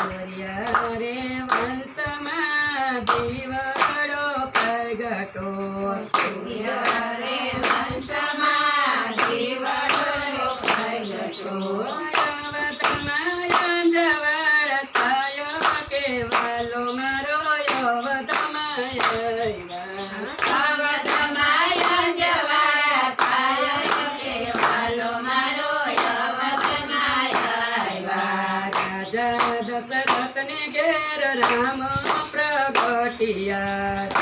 સૂર્ય રે વંશમાં દીવડો પ્રગટો. ઘેર રામ પ્રગટિયા.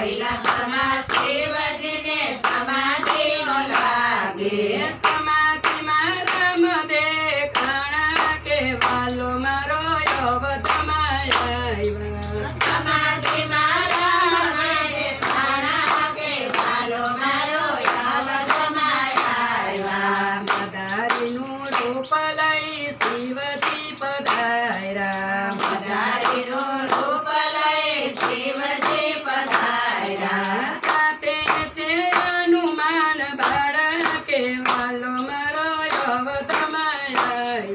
કૈલાસમાં શિવજીને સમાધિ નો લાગે. સમાધિ માં રામ દેખાણા કે વાલો મારો યોગ સમાધિ માં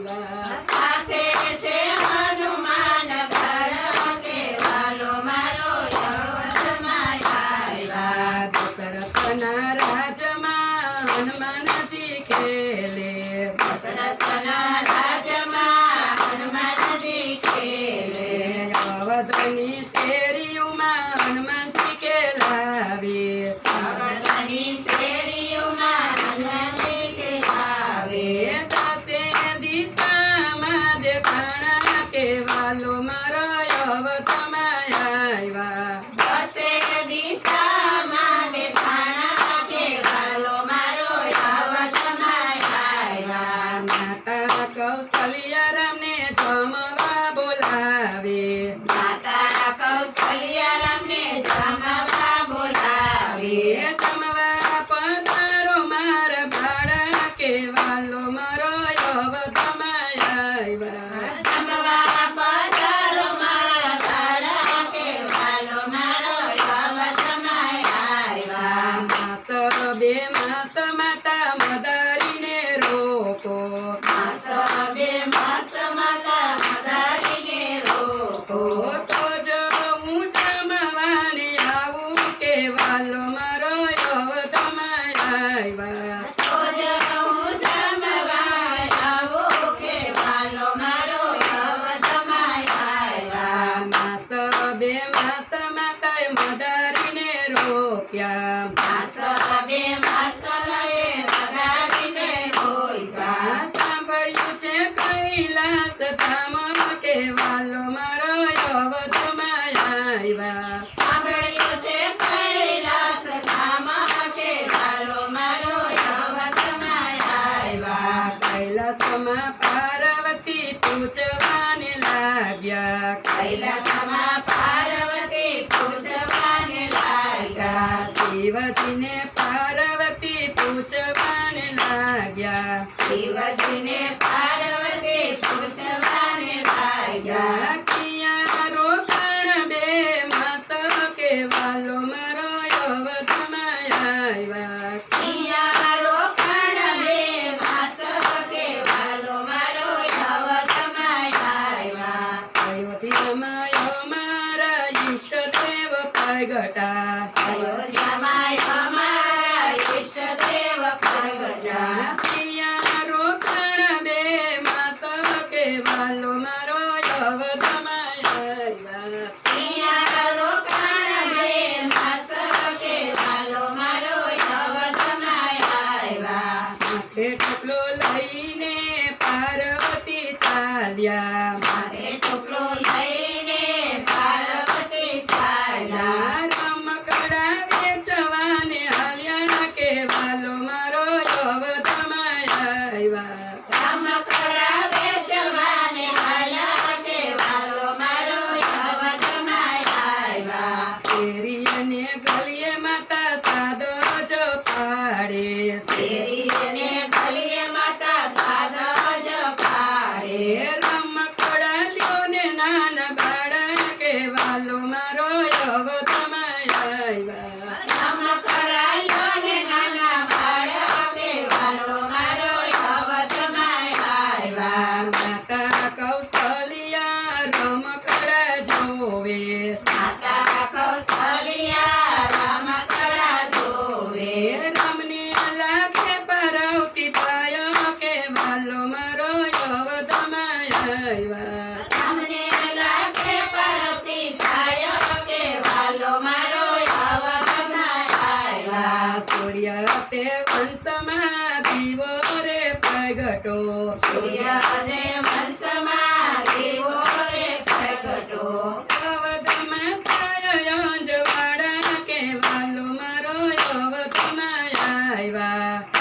啊。શિવજીને પાર્વતી પૂછવાન લાગ્યા. શિવજીને પાર્વતી પૂછવાન લાગ્યા. કિયા રોકણ બે મસ્તકે વાલો મારો યવ સમાયા કિયા રોકણ બે મસ્તકે વાલો મારો યવ સમાયા કયો તી સમાયો મારા ઈષ્ટ દેવ પ્રગટા કયો માથે ટોપલો લઈને પાર્વતી ચાલ્યા. માથે ટોપલો લઈને પાર્વતી ચાલ્યા. રમકડા વેચવાને હાલ્યા કે વાલો મારો જોવ તમાય આવ્યા. રમકડા વેચવાને હાલ્યા કે વાલો મારો જોવ તમાય આવ્યા. શેરી માતા સાદો જો palomaro yo રે પ્રગટો સૂર્ય અને વંશમાં દેવો રે પ્રગટો અવતમાં થયો જવાડા કેવાલો મારો અવતમાં આવ્યા